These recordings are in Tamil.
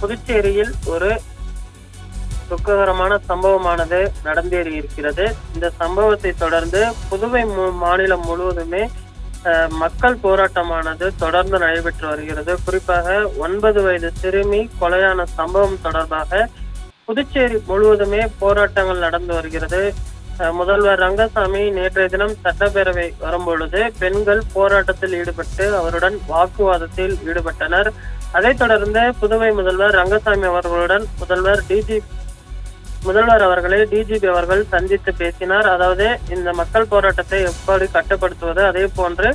புதுச்சேரியில் ஒரு துக்ககரமான சம்பவமானது நடந்தேறி இருக்கிறது. இந்த சம்பவத்தை தொடர்ந்து புதுவை மு- மாநிலம் முழுவதுமே அஹ், மக்கள் போராட்டமானது தொடர்ந்து நடைபெற்று வருகிறது. குறிப்பாக ஒன்பது வயது சிறுமி கொலையான சம்பவம் தொடர்பாக புதுச்சேரி முழுவதுமே போராட்டங்கள் நடந்து வருகிறது. அஹ், முதல்வர் ரங்கசாமி நேற்றைய தினம் சட்டப்பேரவை வரும்பொழுது பெண்கள் போராட்டத்தில் ஈடுபட்டு அவருடன் வாக்குவாதத்தில் ஈடுபட்டனர். அதைத் தொடர்ந்து புதுவை முதல்வர் ரங்கசாமி அவர்களுடன் முதல்வர் டிஜி முதல்வர் அவர்களை டிஜிபி அவர்கள் சந்தித்து பேசினார். அதாவது இந்த மக்கள் போராட்டத்தை எப்படி கட்டுப்படுத்துவது அதே போன்று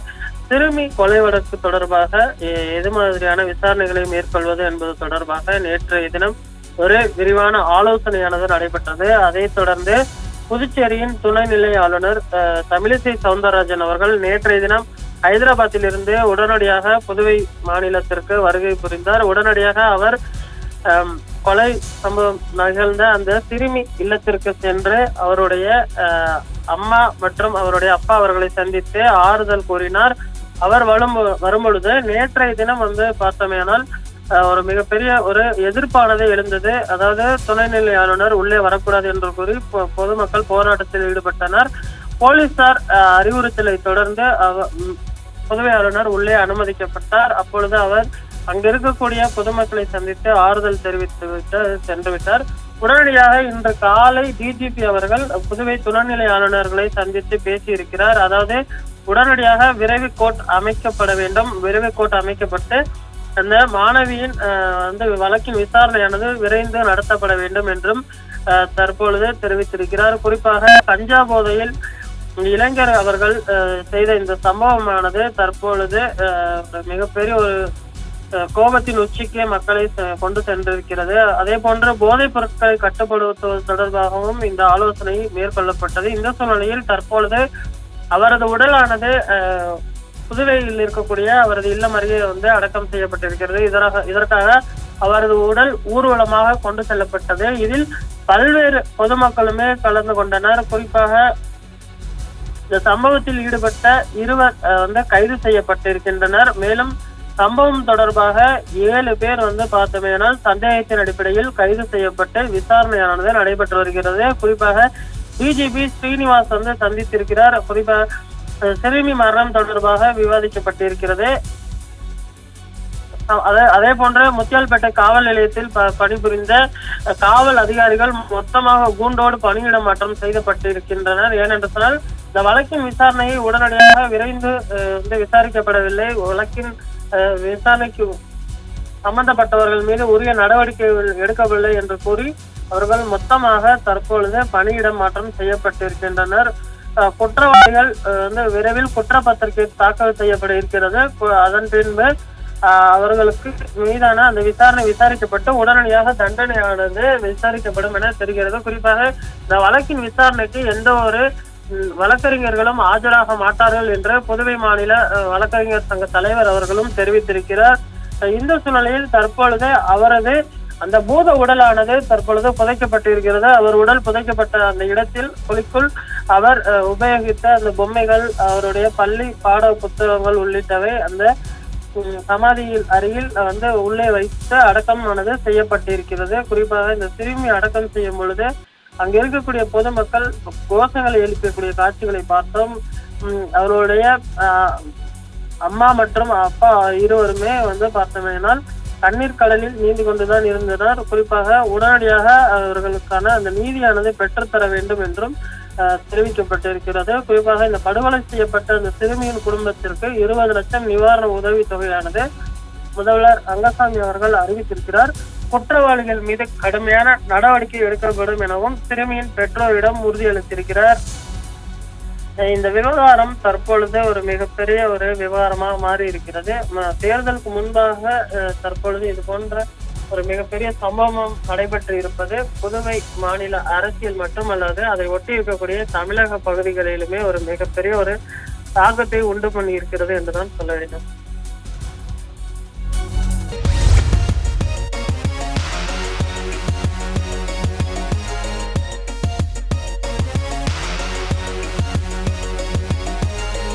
சிறுமி கொலை வழக்கு தொடர்பாக எது மாதிரியான விசாரணைகளை மேற்கொள்வது என்பது தொடர்பாக நேற்றைய தினம் ஒரு விரிவான ஆலோசனையானது நடைபெற்றது. அதைத் தொடர்ந்து புதுச்சேரியின் துணைநிலை ஆளுநர் அஹ், தமிழிசை சவுந்தரராஜன் அவர்கள் நேற்றைய தினம் ஹைதராபாத்தில் இருந்து உடனடியாக புதுவை மாநிலத்திற்கு வருகை புரிந்தார். உடனடியாக அவர் கொலை சம்பவம் நிகழ்ந்த அந்த சிறுமி இல்லத்திற்கு சென்று அவருடைய அம்மா மற்றும் அவருடைய அப்பா அவர்களை சந்தித்து ஆறுதல் கூறினார். அவர் வரும் வரும்பொழுது நேற்றைய தினம் வந்து பார்த்தோமேனால் ஒரு மிகப்பெரிய ஒரு எதிர்ப்பானது எழுந்தது. அதாவது துணைநிலை ஆளுநர் உள்ளே வரக்கூடாது என்று கூறி பொ- பொதுமக்கள் போராட்டத்தில் ஈடுபட்டனர். போலீசார் அறிவுறுத்தலை தொடர்ந்து அவ- புதுவை ஆளுநர் உள்ளே அனுமதிக்கப்பட்டார். அப்பொழுது அவர் அங்க இருக்கக்கூடிய பொதுமக்களை சந்தித்து ஆறுதல் தெரிவித்து சென்று விட்டார். உடனடியாக இன்று காலை டிஜிபி அவர்கள் புதுவை துணைநிலை ஆளுநர்களை சந்தித்து பேசியிருக்கிறார். அதாவது உடனடியாக விரைவு கோர்ட் அமைக்கப்பட வேண்டும். விரைவு கோர்ட் அமைக்கப்பட்டு அந்த மாணவியின் அஹ், வந்து வழக்கின் விசாரணையானது விரைந்து நடத்தப்பட வேண்டும் என்றும் அஹ், தற்பொழுது தெரிவித்திருக்கிறார். குறிப்பாக கஞ்சா போதையில் இளைஞர் அவர்கள் செய்த இந்த சம்பவமானது தற்பொழுது மிகப்பெரிய ஒரு கோபத்தின் உச்சிக்கே மக்களை செ- கொண்டு சென்றிருக்கிறது. அதே போன்று போதைப் பொருட்களை கட்டுப்படுத்துவது தொடர்பாகவும் இந்த ஆலோசனை மேற்கொள்ளப்பட்டது. இந்த சூழ்நிலையில் தற்பொழுது அவரது உடலானது புதுவையில் இருக்கக்கூடிய அவரது இல்லம் அருகே வந்து அடக்கம் செய்யப்பட்டிருக்கிறது. இதற்காக இதற்காக அவரது உடல் ஊர்வலமாக கொண்டு செல்லப்பட்டது. இதில் பல்வேறு பொதுமக்களுமே கலந்து கொண்டனர். குறிப்பாக இந்த சம்பவத்தில் ஈடுபட்ட இருவர் வந்து கைது செய்யப்பட்டிருக்கின்றனர். மேலும் சம்பவம் தொடர்பாக ஏழு பேர் வந்து பார்த்தோமேனால் சந்தேகத்தின் அடிப்படையில் கைது செய்யப்பட்டு விசாரணையானது நடைபெற்று வருகிறது. குறிப்பாக டிஜிபி ஸ்ரீனிவாஸ் வந்து சந்தித்திருக்கிறார். குறிப்பாக சிறுமி மரணம் தொடர்பாக விவாதிக்கப்பட்டிருக்கிறது. அதே அதே போன்று முத்தியால்பேட்டை காவல் நிலையத்தில் ப- பணிபுரிந்த காவல் அதிகாரிகள் மொத்தமாக கூண்டோடு பணியிட மாற்றம் செய்யப்பட்டிருக்கின்றனர் ஏனென்று சொன்னால் இந்த வழக்கின் விசாரணையை உடனடியாக விரைந்து வந்து விசாரிக்கப்படவில்லை. வழக்கின் அஹ், விசாரணைக்கு சம்பந்தப்பட்டவர்கள் மீது உரிய நடவடிக்கைகள் எடுக்கவில்லை என்று கூறி அவர்கள் மொத்தமாக தற்பொழுது பணியிடம் மாற்றம் செய்யப்பட்டிருக்கின்றனர். குற்றவாளிகள் வந்து விரைவில் குற்றப்பத்திரிகை தாக்கல் செய்யப்பட இருக்கிறது. அதன் பின்பு அவர்களுக்கு மீதான அந்த விசாரணை விசாரிக்கப்பட்டு உடனடியாக தண்டனையானது விசாரிக்கப்படும் என தெரிகிறது. குறிப்பாக இந்த வழக்கின் விசாரணைக்கு எந்த ஒரு வழக்கறிஞர்களும் ஆஜராக மாட்டார்கள் என்று புதுவை மாநில வழக்கறிஞர் சங்க தலைவர் அவர்களும் தெரிவித்திருக்கிறார். இந்த சூழ்நிலையில் தற்பொழுது அவரது அந்த பூத உடலானது தற்பொழுது புதைக்கப்பட்டிருக்கிறது. அவர் உடல் புதைக்கப்பட்ட அந்த இடத்தில் குழிக்குள் அவர் அஹ், உபயோகித்த அந்த பொம்மைகள் அவருடைய பள்ளி பாட புத்தகங்கள் உள்ளிட்டவை அந்த சமாதியில் அருகில் வந்து உள்ளே வைத்து அடக்கமானது செய்யப்பட்டிருக்கிறது. குறிப்பாக இந்த சிறுமி அடக்கம் செய்யும் பொழுது அங்க இருக்கக்கூடிய பொதுமக்கள் கோஷங்களை எழுப்பக்கூடிய காட்சிகளை பார்த்தோம். அவருடைய அம்மா மற்றும் அப்பா இருவருமே வந்து பார்த்தோமேனால் தண்ணீர் கடலில் நீந்தி கொண்டுதான் இருந்தனர். குறிப்பாக உடனடியாக அவர்களுக்கான அந்த நீதியானது பெற்றுத்தர வேண்டும் என்றும் தெரிவிக்கப்பட்டிருக்கிறது. குறிப்பாக இந்த படுகொலை செய்யப்பட்ட அந்த சிறுமியின் குடும்பத்திற்கு இருபது லட்சம் நிவாரண உதவி தொகையானது முதல்வர் ரங்கசாமி அவர்கள் அறிவித்திருக்கிறார். குற்றவாளிகள் மீது கடுமையான நடவடிக்கை எடுக்கப்படும் எனவும் சிறுமியின் பெற்றோரிடம் உறுதியளித்திருக்கிறார். இந்த விவகாரம் தற்பொழுது ஒரு மிகப்பெரிய ஒரு விவகாரமாக மாறி இருக்கிறது தேர்தலுக்கு முன்பாக அஹ், தற்பொழுது இது போன்ற ஒரு மிகப்பெரிய சம்பவம் நடைபெற்று இருப்பது புதுவை மாநில அரசியல் மட்டுமல்லாது அதை ஒட்டி இருக்கக்கூடிய தமிழக பகுதிகளிலுமே ஒரு மிகப்பெரிய ஒரு தாக்கத்தை உண்டு பண்ணி இருக்கிறது என்றுதான் சொல்ல வேண்டும்.